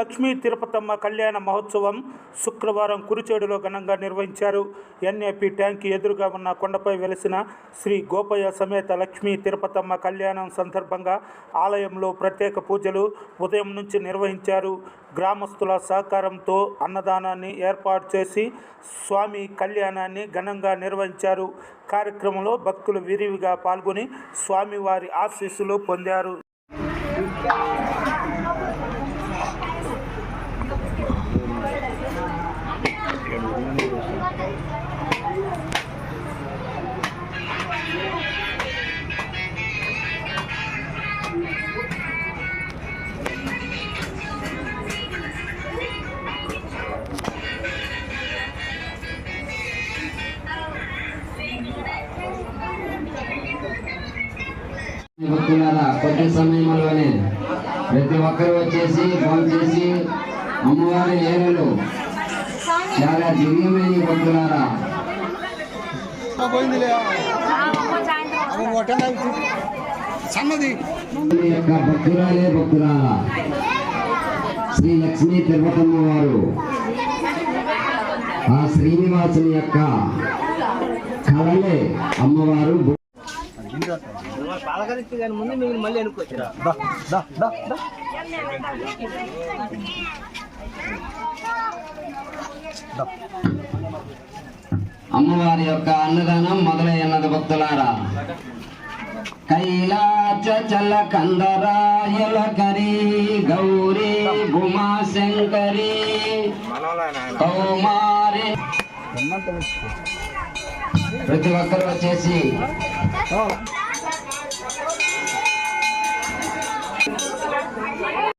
లక్ష్మీ తిరుపతమ్మ కళ్యాణ మహోత్సవం శుక్రవారం కురిచేడులో ఘనంగా నిర్వహించారు. ఎన్ఏపి ట్యాంక్ ఎదురుగా ఉన్న కొండపై వెలిసిన శ్రీ గోపయ్య సమేత లక్ష్మీ తిరుపతమ్మ కళ్యాణం సందర్భంగా ఆలయంలో ప్రత్యేక పూజలు ఉదయం నుంచి నిర్వహించారు. గ్రామస్తుల సహకారంతో అన్నదానాన్ని ఏర్పాటు చేసి స్వామి కళ్యాణాన్ని ఘనంగా నిర్వహించారు. కార్యక్రమంలో భక్తులు విరివిగా పాల్గొని స్వామివారి ఆశీస్సులు పొందారు. కొద్ది సమయంలోనే ప్రతి ఒక్కరు వచ్చేసి ఫోన్ చేసి అమ్మవారి ఏరులు చాలా దివ్యమైన యొక్క భక్తురాలే భక్తులారా శ్రీ లక్ష్మీ తిరుపతమ్మ వారు ఆ శ్రీనివాసుని యొక్క కళలే అమ్మవారు పలకరించి కానీ ముందు మీరు మళ్ళీ అనుకోవచ్చు అమ్మవారి యొక్క అన్నదానం మొదలైనది భక్తులారా. కైలాచ చల కందరాయల కరి గౌరీ ఉమాశంకరి కౌమారి. ప్రతి ఒక్కరు వచ్చేసి